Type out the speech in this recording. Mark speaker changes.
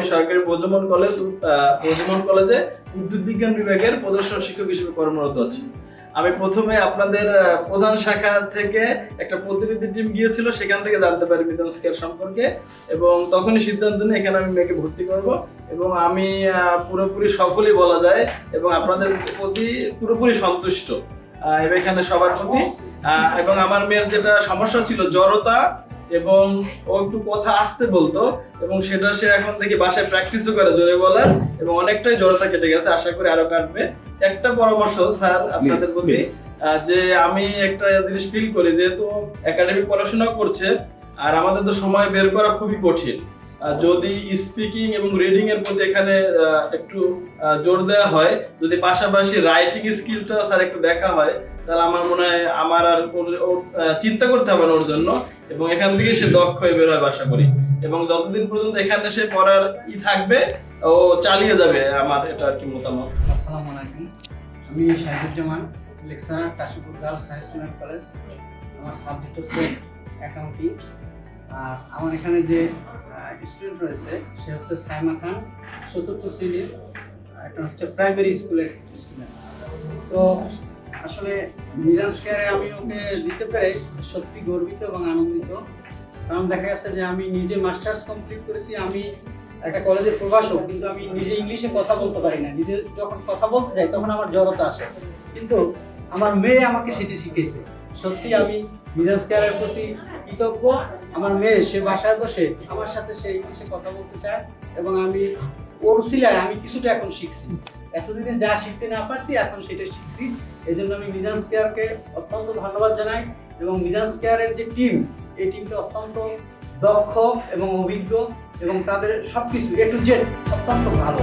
Speaker 1: আমি সরকারি প্রজমন কলেজ প্রজমন কলেজে উদ্ভিদ বিজ্ঞান বিভাগের প্রদর্শন শিক্ষক হিসেবে কর্মরত আছি। আমি প্রথমে আপনাদের প্রধান শাখা থেকে একটা প্রতিনিধি টিম গিয়েছিল, সেখান থেকে জানতে পারি মিথন স্কেয়ার সম্পর্কে এবং তখনই সিদ্ধান্ত নিয়ে এখানে আমি মেয়েকে ভর্তি করব এবং আমি পুরোপুরি সফলই বলা যায় এবং আপনাদের প্রতি পুরোপুরি সন্তুষ্ট। এখানে সবার প্রতি এবং আমার মেয়ের যেটা সমস্যা ছিল, জড়তা এবং ও একটু কথা আসতে বলতো এবং সেটা সে এখন থেকে বাসায় প্র্যাকটিসও করে জোরে বলার এবং অনেকটাই জড়তা কেটে গেছে আশা করি আরও কাটবে। একটা পরামর্শ স্যার আপনাদের প্রতি যে আমি একটা জিনিস ফিল করি যেহেতু একাডেমিক পড়াশোনা করছে আর আমাদের তো সময় বের করা খুবই কঠিন। যদি স্পিকিং এবং রিডিং এর প্রতি এখানে একটু জোর দেওয়া হয়, যদি পাশাপাশি রাইটিং স্কিলটা স্যার একটু দেখা হয়, তাহলে আমার মনে হয় আমার আর চিন্তা করতে হবে না ওর জন্য এবং এখান থেকে সে দক্ষ হয়ে বের হয় আশা করি। এবং যতদিন পর্যন্ত এখানে সে পড়ার ই থাকবে, ও চালিয়ে যাবে আমার এটা আর কি মতামত।
Speaker 2: আসসালামু আলাইকুম। আমি Shahiduzzaman, lecturer Kashipur girls high student college. আমার সাবজেক্ট হচ্ছে অ্যাকাউন্টিং আর আমার এখানে যে স্টুডেন্ট রয়েছে। সে হচ্ছে সাইমা খান, চতুর্থ শ্রেণির একটা হচ্ছে প্রাইমারি স্কুলের স্টুডেন্ট তো আসলে মিজান স্কেয়ারে আমি ওকে দিতে পেরে সত্যি গর্বিত এবং আনন্দিত। কারণ দেখা গেছে যে আমি নিজে মাস্টার্স কমপ্লিট করেছি, আমি একটা কলেজের প্রভাষক, কিন্তু আমি নিজে ইংলিশে কথা বলতে পারি না। নিজে যখন কথা বলতে যাই, তখন আমার জড়তা আসে। কিন্তু আমার মেয়ে আমাকে সেটি শিখেছে সত্যি আমি মিজাজ কেয়ারের প্রতি কৃতজ্ঞ। আমার মেয়ে সে বাসায় বসে আমার সাথে সে ইংলিশে কথা বলতে চায় এবং আমি ওর উসিলায় আমি কিছুটা এখন শিখছি। এতদিনে যা শিখতে না পারছি, এখন সেটা শিখছি। এই জন্য আমি মিজাজ কেয়ারকে অত্যন্ত ধন্যবাদ জানাই এবং মিজাজ কেয়ারের যে টিম, এই টিমটা অত্যন্ত দক্ষ এবং অভিজ্ঞ এবং তাদের সবকিছু এ টু জেড অত্যন্ত ভালো।